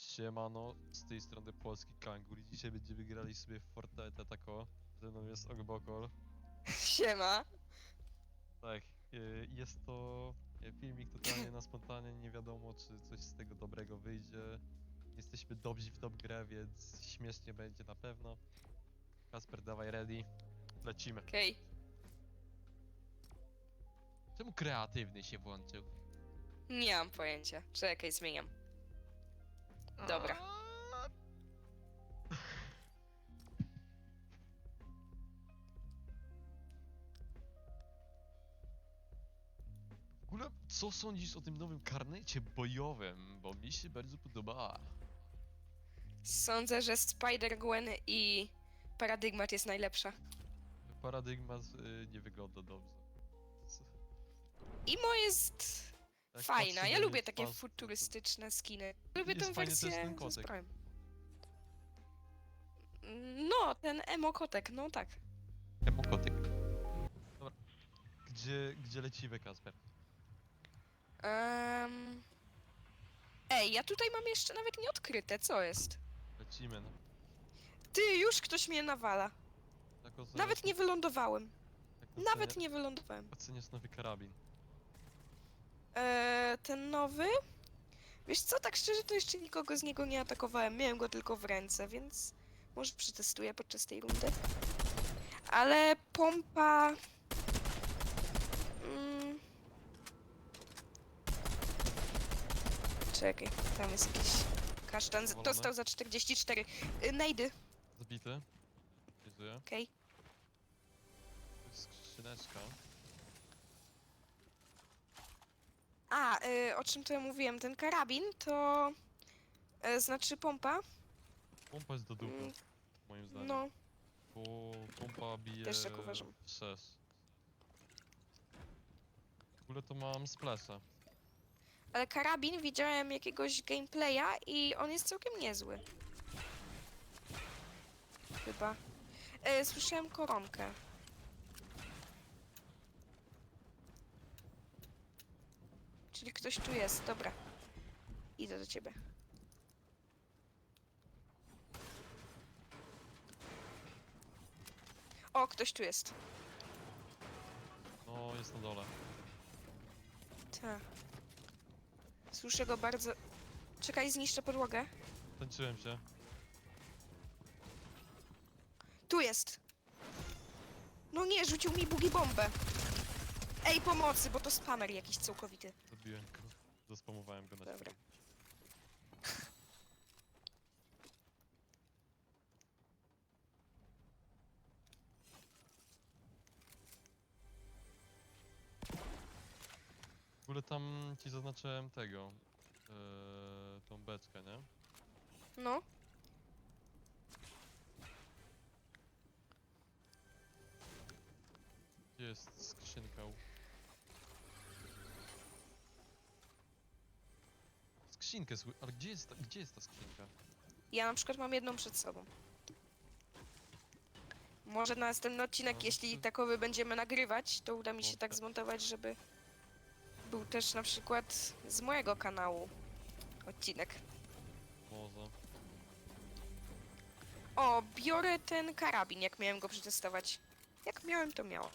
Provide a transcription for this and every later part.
Siemano, z tej strony Polski Kangur i dzisiaj będziemy grali sobie w Fortnite tako. Ze mną jest Ogbokol. Siema. Tak, y, jest to y, filmik totalnie na spontanie, nie wiadomo czy coś z tego dobrego wyjdzie. Jesteśmy dobrzy w tą grę, więc śmiesznie będzie na pewno. Kasper, dawaj ready. Lecimy. Okej. Czemu kreatywny się włączył? Nie mam pojęcia. Czekaj, zmieniam. Dobra. W ogóle, co sądzisz o tym nowym karnecie bojowym? Bo mi się bardzo podoba. Sądzę, że Spider-Gwen i Paradygmat jest najlepsza. Paradygmat y, nie wygląda dobrze. Co- Imo jest jak fajna. patrzę Ja lubię takie to- futurystyczne skiny. Lubię Jest tą fajny też wersję ten. No, ten emo kotek, no tak. Emokotyk. Dobra. Gdzie, gdzie lecimy, Kasper? Um... Ej, ja tutaj mam jeszcze nawet nieodkryte, co jest? Lecimy, no. Ty, już ktoś mnie nawala. Tak oceniasz- Nawet nie wylądowałem. tak Nawet nie wylądowałem. Oceniasz nowy karabin. Eee, ten nowy? Wiesz co, tak szczerze to jeszcze nikogo z niego nie atakowałem. Miałem go tylko w ręce, więc może przetestuję podczas tej rundy. Ale pompa... Mm... Czekaj, tam jest jakiś kasztan. Z-? Dostał za 44. Y, Najdy, Zabity. Wizuję. okej. To jest skrzyneczka. A, y, o czym to ja mówiłem? Ten karabin to... y, znaczy pompa. Pompa jest do dupy, Mm, moim zdaniem. No, Bo pompa bije Też tak uważam. 6. W ogóle to mam splasha. Ale karabin widziałem jakiegoś gameplaya i on jest całkiem niezły. Chyba. E, słyszałem koronkę. Czyli ktoś tu jest, dobra. Idę do ciebie. O, ktoś tu jest. No, jest na dole. Tak. Słyszę go bardzo. Czekaj, zniszczę podłogę. Tańczyłem się. Tu jest! No nie, rzucił mi bugi bombę. Ej, pomocy, bo to spamer jakiś całkowity. Zabiłem go. Zaspamowałem go na Dobra. W ogóle tam ci zaznaczyłem tego. Yy, tą beczkę, nie? No. Gdzie jest skrzynka? Skrzynkę sły... Ale gdzie jest ta, gdzie jest ta skrzynka? Ja na przykład mam jedną przed sobą. Może na następny odcinek, No, jeśli to- takowy będziemy nagrywać, to uda mi się No, tak tak. zmontować, żeby był też na przykład z mojego kanału odcinek. Może. O, biorę ten karabin, jak miałem go przetestować. Jak miałem, to miałam.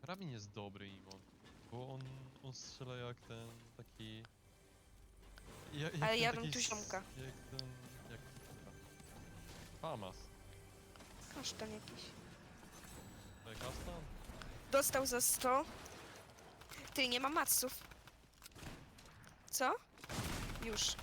Karabin jest dobry, Imon. Bo on, on strzela jak ten taki... Jak Ale ten ja bym tu ziomka. Jak ten... jak... Famas. Kasztan jakiś. To jak Aston? Dostał za 100. Ty, nie ma maców. Co? Już.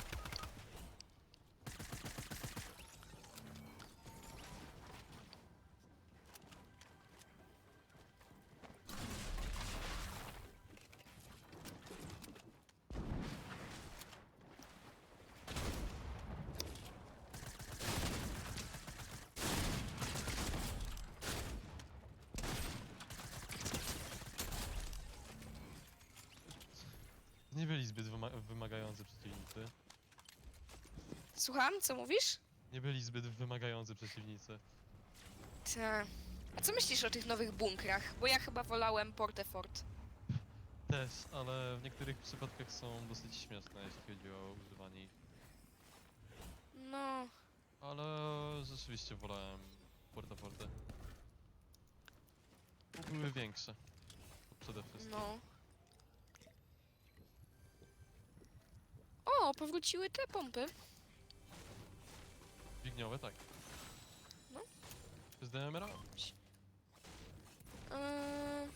Nie byli zbyt wyma wymagający przeciwnicy. Słucham, co mówisz? Nie byli zbyt wymagający przeciwnicy. Ta. A co myślisz o tych nowych bunkrach? Bo ja chyba wolałem Portefort. Też, ale w niektórych przypadkach są dosyć śmieszne, jeśli chodzi o używanie ich. osobiście wolałem Porta Forte. Bo Były większe. To przede wszystkim. No. O, powróciły te pompy. Dźwigniowe, tak. No. Z DMR-a? Eee,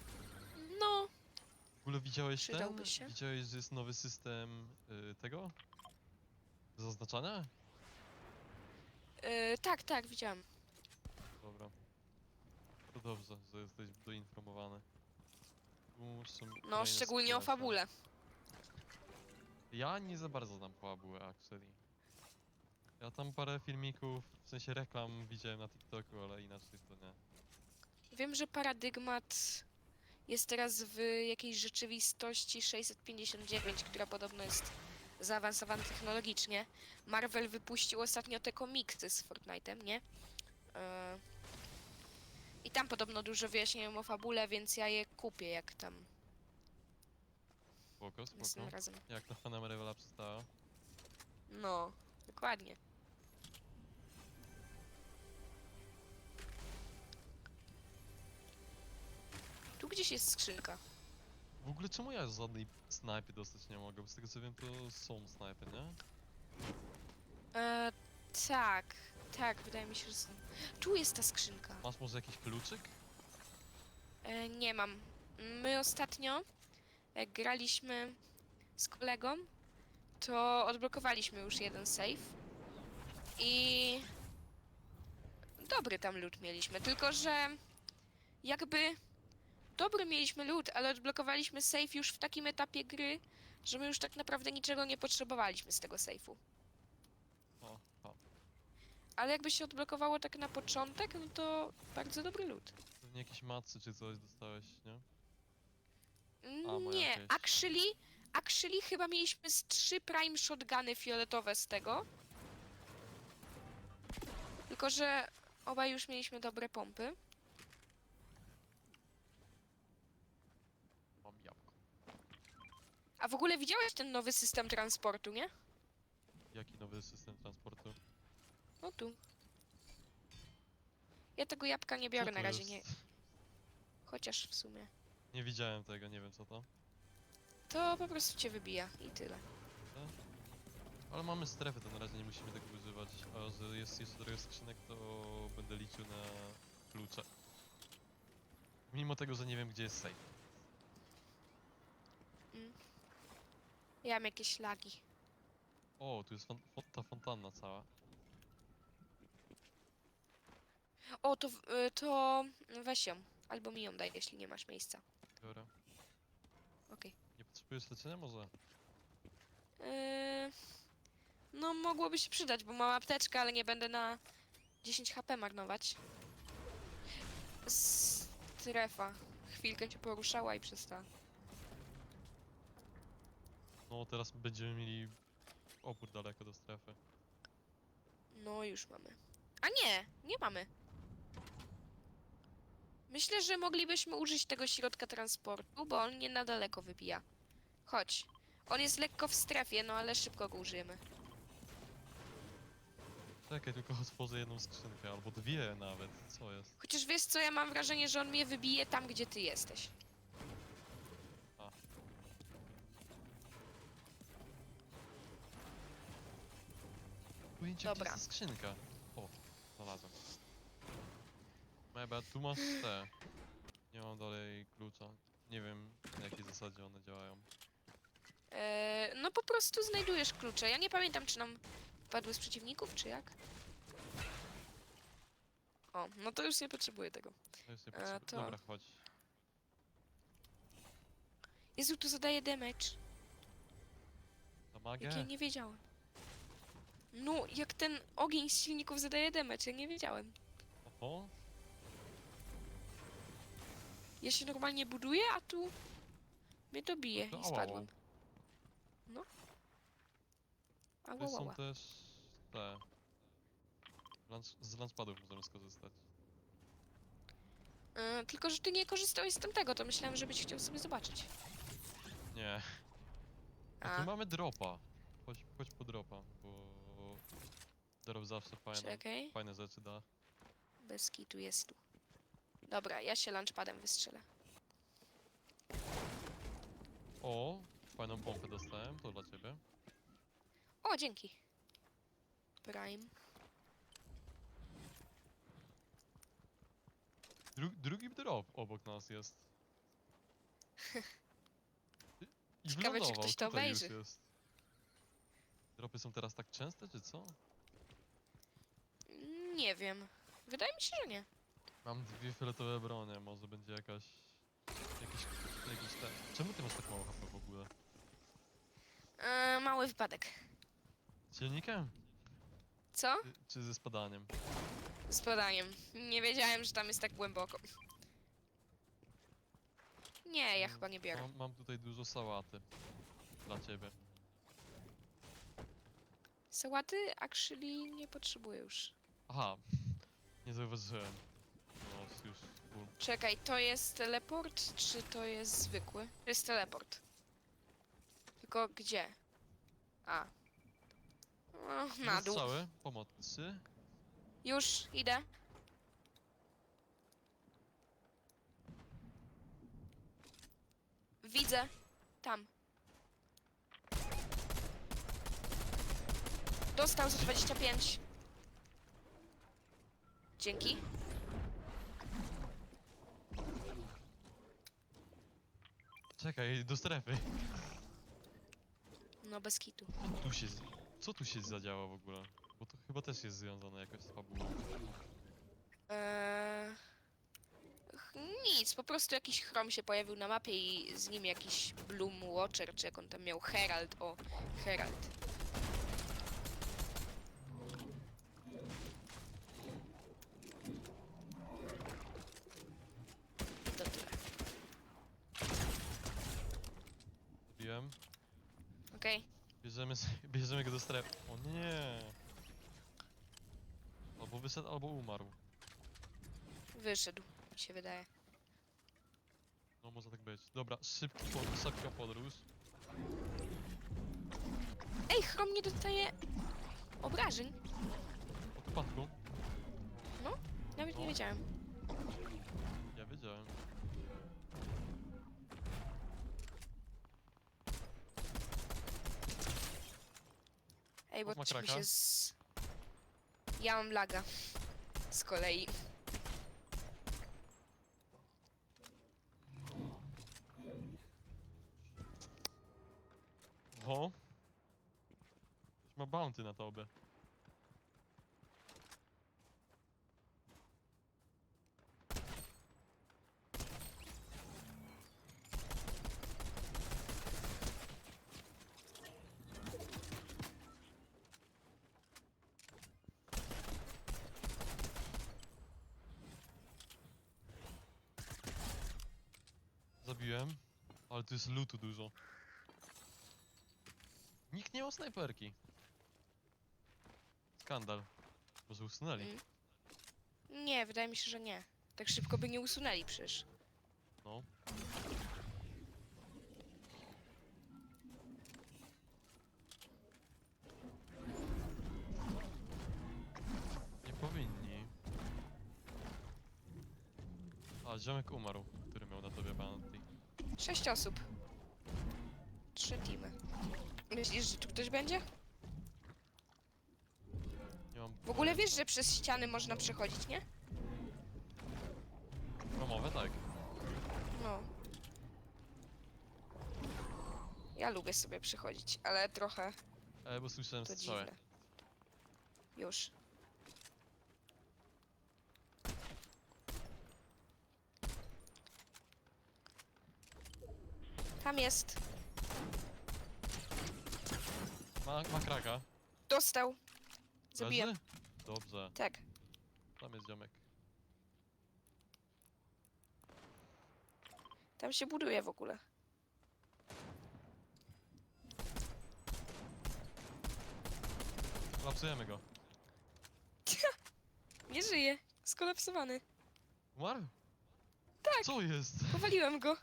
no, W ogóle widziałeś ten? Przydałby się. Widziałeś, że jest nowy system y, tego? Zaznaczania? e, tak, tak, widziałam. Dobra. To dobrze, że jesteś doinformowany. Tu są No, szczególnie o fabule. Ja nie za bardzo znam fabułę, actually. Ja tam parę filmików, w sensie reklam widziałem na TikToku, ale inaczej to nie. Wiem, że paradygmat jest teraz w jakiejś rzeczywistości 659, która podobno jest zaawansowana technologicznie. Marvel wypuścił ostatnio te komiksy z Fortnite'em, nie? E, I tam podobno dużo wyjaśniają o fabule, więc ja je kupię, jak tam Spoko, następnym spoko. razem. Jak ta fana Marvela przystała. No, dokładnie. Gdzieś jest skrzynka. W ogóle czemu ja żadnej snajpy dostać nie mogę? Bo z tego co wiem to są snajpy, nie? E, tak, tak, wydaje mi się, że są. Tu jest ta skrzynka. Masz może jakiś kluczyk? E, nie mam. My ostatnio, jak graliśmy z kolegą, to odblokowaliśmy już jeden save. I dobry tam loot mieliśmy, tylko że jakby dobry mieliśmy loot, ale odblokowaliśmy save już w takim etapie gry, że my już tak naprawdę niczego nie potrzebowaliśmy z tego safe'u. O, o. Ale jakby się odblokowało tak na początek, no to bardzo dobry loot. Pewnie jakieś macy czy coś dostałeś, nie? Ma Nie, jakieś. actually, actually chyba mieliśmy z trzy prime shotguny fioletowe z tego. Tylko, że obaj już mieliśmy dobre pompy. Mam jabłko. A w ogóle widziałeś ten nowy system transportu, nie? Jaki nowy system transportu? No tu. Ja tego jabłka nie Co biorę to na razie, jest? nie. Chociaż w sumie. Nie widziałem tego, nie wiem co to. To po prostu cię wybija i tyle. Ale mamy strefę, to na razie nie musimy tego używać. A że jest jeszcze trochę skrzynek, to będę liczył na klucze. Mimo tego, że nie wiem gdzie jest safe. Ja mam jakieś lagi. O, tu jest fon fo ta fontanna cała. O, to, w- y, to weź ją. Albo mi ją daj, jeśli nie masz miejsca. Dobra. Okej. Nie potrzebujesz leczenia może? Yy, no, mogłoby się przydać, bo mam apteczkę, ale nie będę na 10 HP marnować. Strefa. Chwilkę się poruszała i przestała. No teraz będziemy mieli opór daleko do strefy. No, już mamy. A nie, nie mamy. Myślę, że moglibyśmy użyć tego środka transportu, bo on nie na daleko wybija. Chodź. On jest lekko w strefie, no ale szybko go użyjemy. Czekaj, tylko otworzę jedną skrzynkę, albo dwie nawet. Co jest? Chociaż wiesz co, ja mam wrażenie, że on mnie wybije tam, gdzie ty jesteś. Pojęcie, Dobra. gdzie jest ta skrzynka. O, znalazłem. Meba, tu masz te. Nie mam dalej klucza. Nie wiem, na jakiej zasadzie one działają. Eee, no po prostu znajdujesz klucze. Ja nie pamiętam, czy nam padły z przeciwników, czy jak. O, no to już nie potrzebuję tego. To jest nie A, potrzebne. to- Dobra, chodź. Jezu, tu zadaje damage. Damagę? Jak ja nie wiedziałem. No, jak ten ogień z silników zadaje damage, ja nie wiedziałem. Oho, Ja się normalnie buduję, a tu mnie to bije to i ałał. spadłem. Ała, Tu są ała. też te. Lunch, z lunchpadów możemy skorzystać. E, tylko, że ty nie korzystałeś z tamtego, to myślałem, że byś chciał sobie zobaczyć. Nie. A A, tu mamy dropa. Chodź, chodź po dropa, bo drop zawsze fajne, czekaj. fajne rzeczy da. bez kitu jest tu. Dobra, ja się lunchpadem wystrzelę. O, fajną pompę dostałem, to dla ciebie. O, dzięki. Prime. Dru drugi drop obok nas jest. I- I Ciekawe, czy wylądował, ktoś to tutaj już obejrzy. jest. Dropy są teraz tak częste, czy co? Nie wiem. Wydaje mi się, że nie. Mam dwie fioletowe bronie, może będzie jakaś... Jakiś... jakiś ten... Czemu ty masz tak mało HP w ogóle? E, mały wypadek. Z silnikiem? Co? Czy- Czy ze spadaniem? Z podaniem. Nie wiedziałem, że tam jest tak głęboko. Nie, ja Mm, chyba nie biorę. Mam, mam tutaj dużo sałaty. Dla ciebie. Sałaty actually nie potrzebuję już. Aha, nie zauważyłem. No, już. Czekaj, to jest teleport, czy to jest zwykły? To jest teleport. Tylko gdzie? A. O, na dół. Strzały, pomocy. Już, idę. Widzę. Tam. Dostał za 25. Dzięki. Czekaj, do strefy. No bez kitu. Co tu się, z- co tu się zadziało w ogóle? Bo to chyba też jest związane jakoś z fabułą. Eee... ch- Nic, po prostu jakiś chrom się pojawił na mapie i z nim jakiś Bloom Watcher, czy jak on tam miał, Herald, o, Herald. To tyle. Zabiłem. Okej, Bierzemy, bierzemy go do strefy. O nie! Albo wyszedł, albo umarł. wyszedł, mi się wydaje. No może tak być. Dobra, szybki pod, szybka podróż. Ej, chrom nie dostaje obrażeń. Po wypadku. Nawet nie O. wiedziałem. Ja wiedziałem. Ej, bo Mów ma coś mi kraka. się z... Ja mam laga. Z kolei. Oho. Ma bounty na tobie. Zabiłem, ale tu jest lootu dużo. Nikt nie ma snajperki. Skandal. Może usunęli? Mm. Nie, wydaje mi się, że nie. Tak szybko by nie usunęli przecież. No. Nie powinni. A, ziomek umarł, który miał na tobie bounty. Sześć osób. Trzy teamy. Myślisz, że tu ktoś będzie? Nie mam... W ogóle wiesz, że przez ściany można przechodzić, nie? Promowe, tak. No. Ja lubię sobie przechodzić, ale trochę E, bo słyszałem to strzałę. dziwne. Już. Tam jest. Ma, ma kraka. Dostał. Zabiłem. Leży? Dobrze, Tak. tam jest ziomek. Tam się buduje w ogóle. Lapsujemy go. Nie żyje. Skolapsowany. Umarł? Tak. Co jest? Powaliłem go.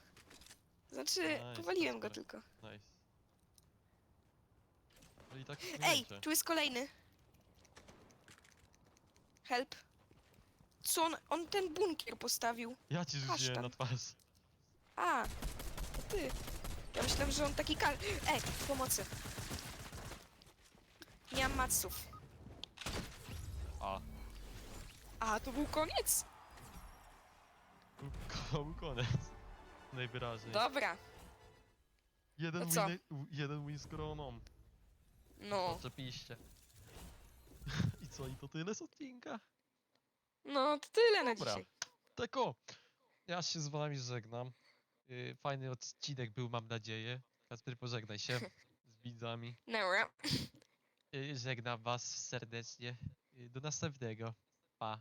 Znaczy, Nice, powaliłem go super. tylko. Nice. Ale i tak Ej, tu jest kolejny. Help. co on, on ten bunkier postawił? Ja ci rzuciłem Kasztan. na twarz. A, to ty. Ja myślałem, że on taki kal... Ej, pomocy. Nie mam maców. A, A, to był koniec? ko- koniec. Najwyraźniej. Dobra, Jeden to win, co? u- jeden win z koroną. no. Oczepiście. I co, i to tyle z odcinka? No, to tyle na Dobra. dzisiaj. Tako, ja się z wami żegnam. Yy, Fajny odcinek był, mam nadzieję. Kasper, pożegnaj się z widzami. Dobra. Yy, Żegnam was serdecznie. Yy, Do następnego. Pa.